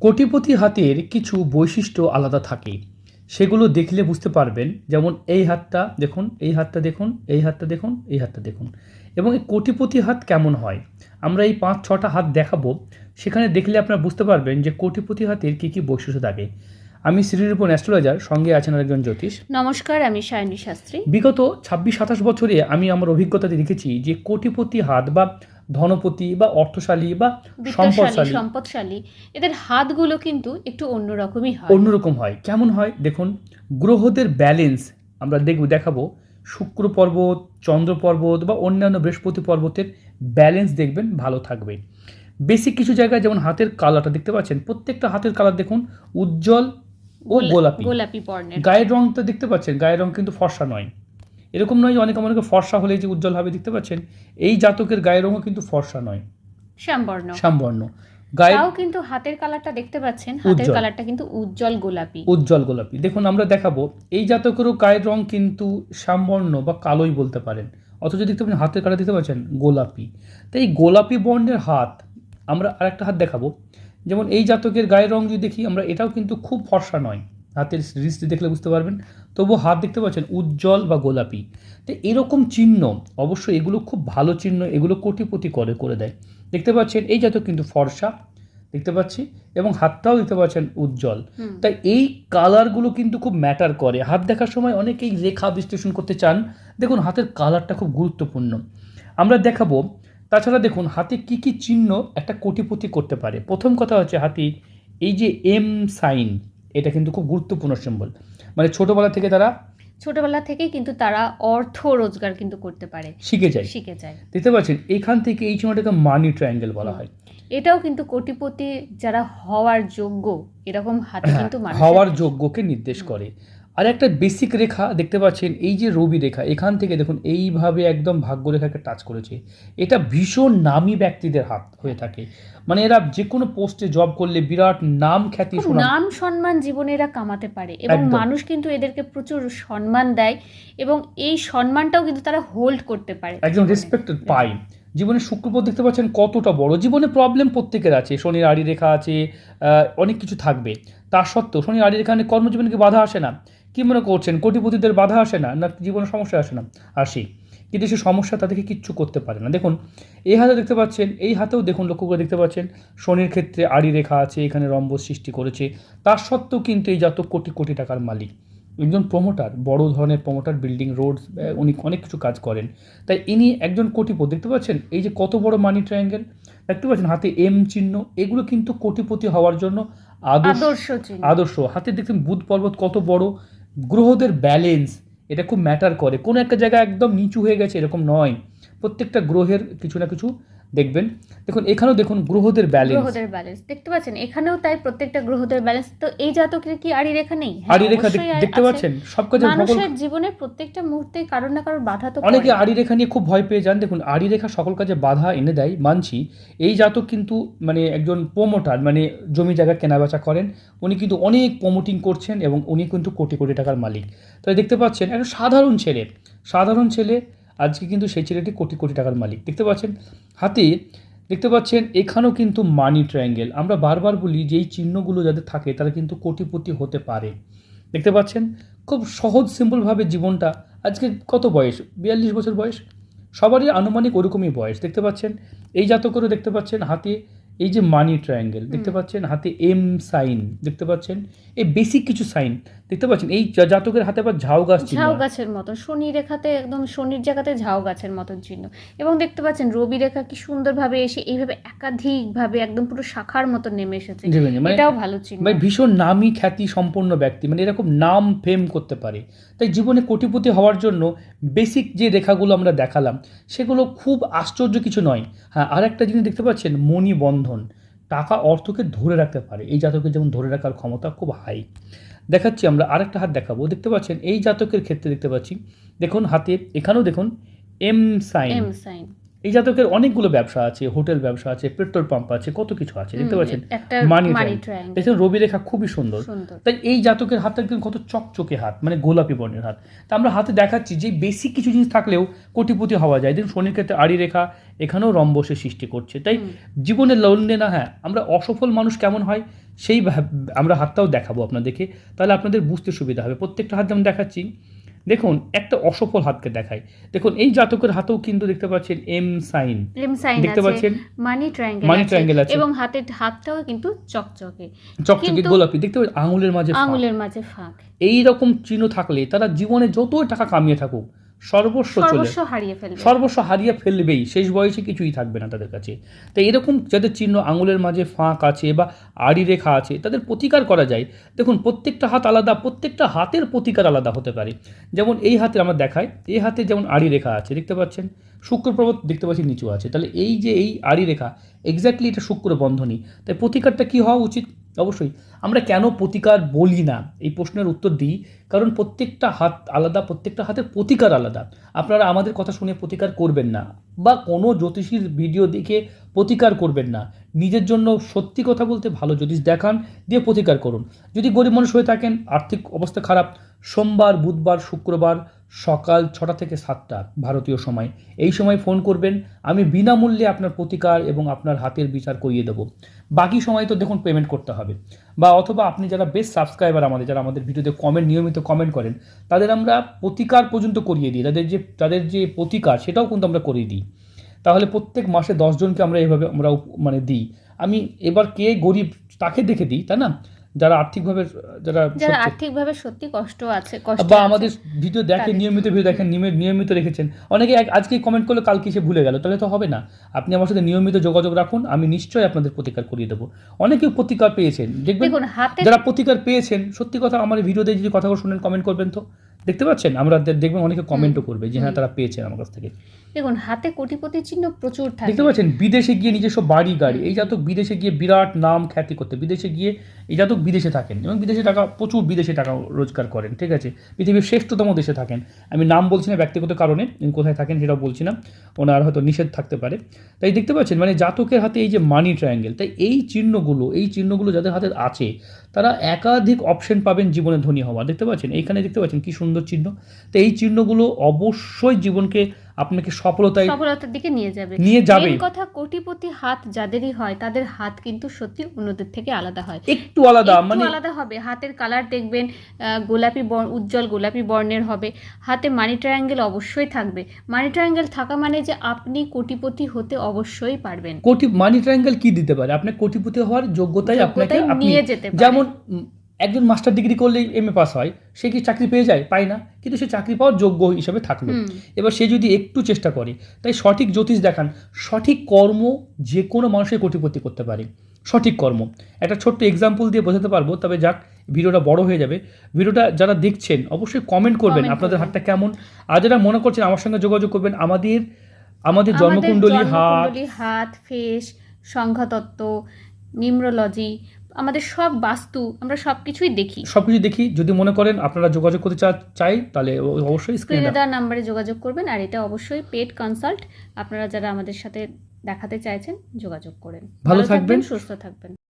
কোটিপতি হাতের কিছু বৈশিষ্ট্য আলাদা থাকে। সেগুলো দেখলে বুঝতে পারবেন যেমন এই হাতটা দেখুন এই হাতটা দেখুন এই হাতটা দেখুন এই হাতটা দেখুন। এবং এই কোটিপতি হাত কেমন হয়? আমরা এই পাঁচ ছটা হাত দেখাবো। সেখানে দেখলে আপনারা বুঝতে পারবেন যে কোটিপতি হাতের কী কী বৈশিষ্ট্য থাকে। আমি শ্রীরূপন অ্যাস্ট্রোলজার সঙ্গে আছেন আরেকজন জ্যোতিষ। নমস্কার আমি সায়নী শাস্ত্রী। বিগত ছাব্বিশ সাতাশ বছরে আমি আমার অভিজ্ঞতাতে দেখেছি যে কোটিপতি হাত বা ধনপতি বা অর্থশালী বা সম্পদশালী। সম্পদশালী। এদের হাতগুলো কিন্তু একটু অন্যরকমই হয়। অন্যরকম হয়। কেমন হয়? দেখুন গ্রহদের ব্যালেন্স আমরা দেখব দেখাবো। শুক্র পর্বত চন্দ্র পর্বত বা অন্যান্য বৃহস্পতি পর্বতের ব্যালেন্স দেখবেন ভালো থাকবে। বেসিক কিছু জায়গায় যেমন হাতের কালারটা দেখতে পাচ্ছেন প্রত্যেকটা হাতের কালার দেখুন উজ্জ্বল ও গোলাপি। গোলাপি বর্ণের। গায়ের রংটা দেখতে পাচ্ছেন গায়ের রং কিন্তু ফর্সা নয়। এরকম নয় যে অনেক অনেকে ফর্সা হলে যে উজ্জ্বল হবে দেখতে পাচ্ছেন এই জাতকের গায়ের রঙও কিন্তু ফর্সা নয়। শ্যামবর্ণ। শ্যামবর্ণ। গায়ের তাও কিন্তু হাতের কালারটা দেখতে পাচ্ছেন হাতের কালারটা কিন্তু উজ্জ্বল গোলাপি। উজ্জ্বল গোলাপি। দেখুন আমরা দেখাবো এই জাতকেরও গায়ের রং কিন্তু শ্যামবর্ণ বা কালোই বলতে পারেন। অথচ দেখতে পাচ্ছেন হাতের কালার দেখতে পাচ্ছেন গোলাপি। তো এই গোলাপি বর্ণের হাত আমরা আরেকটা হাত দেখাবো। যেমন এই জাতকের গায়ের রং যদি দেখি আমরা এটাও কিন্তু খুব ফর্সা নয়। হাতের রিস্ট দেখলে বুঝতে পারবেন। তবুও হাত দেখতে পাচ্ছেন উজ্জ্বল বা গোলাপি। তো এরকম চিহ্ন অবশ্যই এগুলো খুব ভালো চিহ্ন এগুলো কোটিপতি করে করে দেয়। দেখতে পাচ্ছেন এই জাতীয় কিন্তু ফর্সা দেখতে পাচ্ছি এবং হাতটাও দেখতে পাচ্ছেন উজ্জ্বল। তাই এই কালারগুলো কিন্তু খুব ম্যাটার করে। হাত দেখার সময় অনেকেই রেখা বিশ্লেষণ করতে চান। দেখুন হাতের কালারটা খুব গুরুত্বপূর্ণ। আমরা দেখাবো তাছাড়া দেখুন হাতে কি কি চিহ্ন একটা কোটিপতি করতে পারে। প্রথম কথা হচ্ছে হাতি এই যে এম সাইন এটা কিন্তু খুব গুরুত্বপূর্ণ সিম্বল মানে ছোটবেলা থেকে তারা ছোটবেলা থেকেই কিন্তু তারা অর্থ রোজগার কিন্তু করতে পারে। শিখে যায়। শিখে যায়। দেখতে পাচ্ছেন এখান থেকে এই সময়টাকে মানি ট্রায়াঙ্গেল বলা হয়। এটাও কিন্তু কোটিপতি যারা হওয়ার যোগ্য এরকম হাতে কিন্তু হ্যাঁ, হওয়ার যোগ্যকে নির্দেশ করে। আর একটা বেসিক রেখা দেখতে পাচ্ছেন এই যে রবি রেখা এখান থেকে দেখুন এইভাবে একদম ভাগ্য রেখাকে টাচ করেছে। এটা ভীষণ নামী ব্যক্তিদের হাত হয়ে থাকে। মানে এরা যে কোনো পোস্টে জব করলে বিরাট নাম খ্যাতি নাম সম্মান জীবনে এরা কামাতে পারে এবং মানুষ কিন্তু এদেরকে প্রচুর সম্মান দেয় এবং এই সম্মানটাও কিন্তু তারা হোল্ড করতে পারে। একদম। রেসপেক্টেড পাই জীবনে শুক্রপথ দেখতে পাচ্ছেন কতটা বড়। জীবনে প্রবলেম প্রত্যেকের আছে। শনির আড়ি রেখা আছে অনেক কিছু থাকবে। তার সত্ত্বেও শনির আড়ি রেখা নিয়ে কর্মজীবনে কি বাধা আসে না? কি মনে করছেন? কোটিপতিদের বাধা আসে না? না জীবনে সমস্যা আসে না? আসে। কিন্তু সে সমস্যা তাদেরকে কিচ্ছু করতে পারে না। দেখুন এই হাতে দেখতে পাচ্ছেন এই হাতেও দেখুন লক্ষ্য করে দেখতে পাচ্ছেন শনির ক্ষেত্রে আড়ি রেখা আছে এখানে রম্বস সৃষ্টি করেছে। তার সত্ত্বেও কিন্তু এই জাতক কোটি কোটি টাকার মালিক। একজন প্রমোটার বড় ধরনের প্রমোটার বিল্ডিং রোড উনি অনেক কিছু কাজ করেন। তাই ইনি একজন কোটিপতি। দেখতে পাচ্ছেন এই যে কত বড় মানি ট্রায়াঙ্গেল দেখতে পাচ্ছেন হাতে এম চিহ্ন এগুলো কিন্তু কোটিপতি হওয়ার জন্য আদর্শ আদর্শ। হাতে দেখছেন বুধ পর্বত কত বড়? গ্রহদের ব্যালেন্স এটা খুব ম্যাটার করে। কোনো একটা জায়গা একদম নিচু হয়ে গেছে এরকম নয়। প্রত্যেকটা গ্রহের কিছু না কিছু দেখবেন। দেখুন এখানেও দেখুন গ্রহদের ব্যালেন্স গ্রহদের ব্যালেন্স দেখতে পাচ্ছেন? এখানেও তাই প্রত্যেকটা গ্রহদের ব্যালেন্স তো এই জাতকের কি আড়ি রেখা নেই? হ্যাঁ, আড়ি রেখা দেখতে পাচ্ছেন? সব কাজে মানুষের জীবনের প্রত্যেকটা মুহূর্তে কারোর না কারোর বাধা তো অনেকে আড়ি রেখা নিয়ে খুব ভয় পেয়ে যান। দেখুন আড়ি রেখা সকল কাজে বাধা এনে দেয় মানছি। এই জাতক কিন্তু মানে একজন প্রমোটার মানে জমি জায়গা কেনাবেচা করেন। উনি কিন্তু অনেক প্রমোটিং করছেন এবং উনি কিন্তু কোটি কোটি টাকার মালিক। তাই দেখতে পাচ্ছেন একটা সাধারণ ছেলে। সাধারণ ছেলে আজকে কিন্তু সেই ছেলেটি কোটি কোটি টাকার মালিক। দেখতে পাচ্ছেন? হাতে দেখতে পাচ্ছেন এখানেও কিন্তু মানি ট্রায়াঙ্গেল আমরা বারবার বলি যে এই চিহ্নগুলো যাদের থাকে তারা কিন্তু কোটিপতি হতে পারে। দেখতে পাচ্ছেন? খুব সহজ সিম্পলভাবে জীবনটা। আজকে কত বয়স? বিয়াল্লিশ বছর বয়স? সবারই আনুমানিক ওরকমই বয়স। দেখতে পাচ্ছেন? এই জাতকেরও দেখতে পাচ্ছেন হাতে এই যে মানি ট্রায়াঙ্গেল দেখতে পাচ্ছেন? হাতে এম সাইন দেখতে পাচ্ছেন? এই বেসিক কিছু সাইন দেখতে পাচ্ছেন এই জাতকের হাতে আবার ঝাউ গাছ ঝাউ গাছের মতন শনি রেখাতে একদম শনির জায়গাতে ঝাউ গাছের মতন চিহ্ন। এবং দেখতে পাচ্ছেন রবি রেখা কি সুন্দরভাবে এসে এইভাবে একাধিকভাবে একদম পুরো শাখার মতন নেমে এসেছে। মানে এটাও ভালো চিহ্ন। মানে ভীষণ নামী খ্যাতি সম্পন্ন ব্যক্তি মানে এরকম নাম ফেম করতে পারে। তাই জীবনে কোটিপতি হওয়ার জন্য বেসিক যে রেখাগুলো আমরা দেখালাম সেগুলো খুব আশ্চর্য কিছু নয়। হ্যাঁ আর একটা জিনিস দেখতে পাচ্ছেন মণি বন্ধন টাকা অর্থকে ধরে রাখতে পারে। এই জাতকের যেমন ধরে রাখার ক্ষমতা খুব হাই দেখাচ্ছি আমরা আরেকটা হাত দেখাবো। দেখতে পাচ্ছেন, এই জাতকের ক্ষেত্রে দেখতে পাচ্ছি, দেখুন হাতে, এখানেও দেখুন এম সাইন এম সাইন এই জাতকের অনেকগুলো ব্যবসা আছে হোটেল ব্যবসা আছে পেট্রোল পাম্প আছে কত কিছু আছে দেখতে পাচ্ছেন? মানি দেখছেন রবি রেখা খুবই সুন্দর। তাই এই জাতকের হাতটা কিন্তু কত চকচকে হাত মানে গোলাপি বর্ণের হাত। তা আমরা হাতে দেখাচ্ছি যে বেসিক কিছু জিনিস থাকলেও কোটিপতি হওয়া যায়। দেখুন শনির ক্ষেত্রে আড়ি রেখা এখানেও রম্বসের সৃষ্টি করছে। তাই। জীবনের লড়লে না হ্যাঁ আমরা অসফল মানুষ কেমন হয় সেই আমরা হাতটাও দেখাবো আপনাদেরকে। তাহলে আপনাদের বুঝতে সুবিধা হবে। প্রত্যেকটা হাত যেমন দেখাচ্ছি দেখুন একটা অসফল হাতকে দেখায়। দেখুন এই জাতকের হাতেও কিন্তু দেখতে পাচ্ছেন এম সাইন এম সাইন দেখতে পাচ্ছেন? মানি ট্রায়াঙ্গেল মানি ট্রায়াঙ্গেল আছে। এবং হাতের হাতটাও কিন্তু চকচকে। চকচকে গোলাপি দেখতে পাচ্ছেন আঙুলের মাঝে। আঙুলের মাঝে ফাঁক। এই রকম চিহ্ন থাকলে তারা জীবনে যতই টাকা কামিয়ে থাকুক সর্বস্ব চলে সর্বস্ব হারিয়ে সর্বস্ব হারিয়ে ফেলবেই। শেষ বয়সে কিছুই থাকবে না তাদের কাছে। তাই এরকম যাদের চিহ্ন আঙুলের মাঝে ফাঁক আছে বা আড়ি রেখা আছে তাদের প্রতিকার করা যায়। দেখুন প্রত্যেকটা হাত আলাদা প্রত্যেকটা হাতের প্রতিকার আলাদা হতে পারে। যেমন এই হাতে আমার দেখায় এই হাতে যেমন আড়ি রেখা আছে দেখতে পাচ্ছেন? শুক্র পর্বত দেখতে পাচ্ছি নিচু আছে। তাহলে এই যে এই আড়ি রেখা এক্স্যাক্টলি এটা শুক্র বন্ধনী। তাই প্রতিকারটা কি হওয়া উচিত? অবশ্যই। আমরা কেন প্রতিকার বলি না? এই প্রশ্নের উত্তর দিই, কারণ প্রত্যেকটা হাত আলাদা, প্রত্যেকটা হাতের প্রতিকার আলাদা। আপনারা আমাদের কথা শুনে প্রতিকার করবেন না বা কোনো জ্যোতিষীর ভিডিও দেখে প্রতিকার করবেন না। নিজের জন্য সত্যি কথা বলতে ভালো জ্যোতিষ দেখান, দিয়ে প্রতিকার করুন। যদি গরিব মানুষ হয়ে থাকেন, আর্থিক অবস্থা খারাপ, সোমবার, বুধবার, শুক্রবার সকাল ছটা থেকে সাতটা ভারতীয় সময়। এই সময় ফোন করবেন, আমি বিনামূল্যে আপনার প্রতিকার এবং আপনার হাতের বিচার করিয়ে দেবো। বাকি সময় তো দেখুন পেমেন্ট করতে হবে। বা অথবা আপনি যারা বেস্ট সাবস্ক্রাইবার আমাদের, যারা আমাদের ভিডিওতে কমেন্ট নিয়মিত কমেন্ট করেন, তাদের আমরা প্রতিকার পর্যন্ত করিয়ে দিই। তাদের যে তাদের যে প্রতিকার, সেটাও কিন্তু আমরা করিয়ে দিই। তাহলে প্রত্যেক মাসে দশজনকে আমরা এভাবে আমরা মানে দিই। আমি এবার কে গরিব তাকে দেখে দিই, তাই না? যারা আর্থিকভাবে যারা যারা আর্থিকভাবে সত্যি কষ্ট আছে কষ্ট বা আমাদের ভিডিও দেখে নিয়মিত ভিডিও দেখেন নিয়মিত রেখেছেন। অনেকে আজকে কমেন্ট করলে কালকে সে ভুলে গেল তাহলে তো হবে না। আপনি আমার সাথে নিয়মিত যোগাযোগ রাখুন আমি নিশ্চয়ই আপনাদের প্রতিকার করিয়ে দেবো। অনেকে প্রতিকার পেয়েছেন। দেখবেন যারা প্রতিকার পেয়েছেন সত্যি কথা আমার ভিডিওতে যদি কথাগুলো শুনেন কমেন্ট করবেন তো। দেখতে পাচ্ছেন? আমরা দেখবেন অনেকে কমেন্টও করবে যে হ্যাঁ তারা পেয়েছেন আমার কাছ থেকে। দেখুন হাতে কোটিপতি চিহ্ন প্রচুর থাকে। দেখতে পাচ্ছেন? বিদেশে গিয়ে নিজস্ব বাড়ি গাড়ি এই জাতক বিদেশে গিয়ে বিরাট নাম খ্যাতি করতে বিদেশে গিয়ে এই জাতক বিদেশে থাকেন এবং বিদেশে টাকা প্রচুর বিদেশে টাকা রোজগার করেন ঠিক আছে? পৃথিবীর শ্রেষ্ঠতম দেশে থাকেন। আমি নাম বলছি না ব্যক্তিগত কারণে কোথায় থাকেন সেটাও বলছি না। ওনার হয়তো নিষেধ থাকতে পারে। তাই দেখতে পাচ্ছেন মানে জাতকের হাতে এই যে মানি ট্রায়াঙ্গেল তাই এই চিহ্নগুলো এই চিহ্নগুলো যাদের হাতে আছে তারা একাধিক অপশন পাবেন জীবনে ধনী হওয়া দেখতে পাচ্ছেন? এইখানে দেখতে পাচ্ছেন কি সুন্দর চিহ্ন? তো এই চিহ্নগুলো অবশ্যই জীবনকে আপনাকে সফলতায় সফলতার দিকে নিয়ে যাবে। নিয়ে। Main কথা কোটিপতি হাত যাদেরই হয় তাদের হাত কিন্তু সত্যি অন্যদের থেকে আলাদা হয়। একটু আলাদা মানে আলাদা হবে। হাতের কালার দেখবেন গোলাপি বর্ণ উজ্জ্বল গোলাপি বর্ণের হবে। হাতে মানি ট্রায়াঙ্গেল অবশ্যই থাকবে। মানি ট্রায়াঙ্গেল থাকা মানে যে আপনি কোটিপতি হতে অবশ্যই পারবেন। কোটি মানি ট্রায়াঙ্গেল কি দিতে পারে? আপনার কোটিপতি হওয়ার যোগ্যতাই আপনাকে নিয়ে যেতে পারে। যেমন একজন মাস্টার ডিগ্রি করলেই এম এ পাস হয় সে কি চাকরি পেয়ে যায়? পায় না। কিন্তু সে চাকরি পাওয়ার যোগ্য হিসাবে থাকল। এবার সে যদি একটু চেষ্টা করে তাই সঠিক জ্যোতিষ দেখান। সঠিক কর্ম যে কোনো মানুষের কোটিপতি করতে পারে। সঠিক কর্ম। একটা ছোট্ট এক্সাম্পল দিয়ে বোঝাতে পারব তবে যাক ভিডিওটা বড় হয়ে যাবে। ভিডিওটা যারা দেখছেন অবশ্যই কমেন্ট করবেন আপনাদের। হাতটা কেমন? আর যারা মনে করছেন আমার সঙ্গে যোগাযোগ করবেন আমাদের আমাদের জন্মকুণ্ডলী হাত হাত ফেস সংখ্যাতত্ত্ব নিউমরোলজি আমাদের সব বাস্তু আমরা সব কিছুই দেখি। সব কিছু দেখি যদি মনে করেন আপনারা যোগাযোগ করতে চাই তাহলে অবশ্যই স্ক্রিনে দেওয়া নাম্বারে যোগাযোগ করবেন আর এটা অবশ্যই পেড কনসাল্ট আপনারা যারা আমাদের সাথে দেখাতে চাইছেন যোগাযোগ করেন। ভালো থাকবেন। সুস্থ থাকবেন।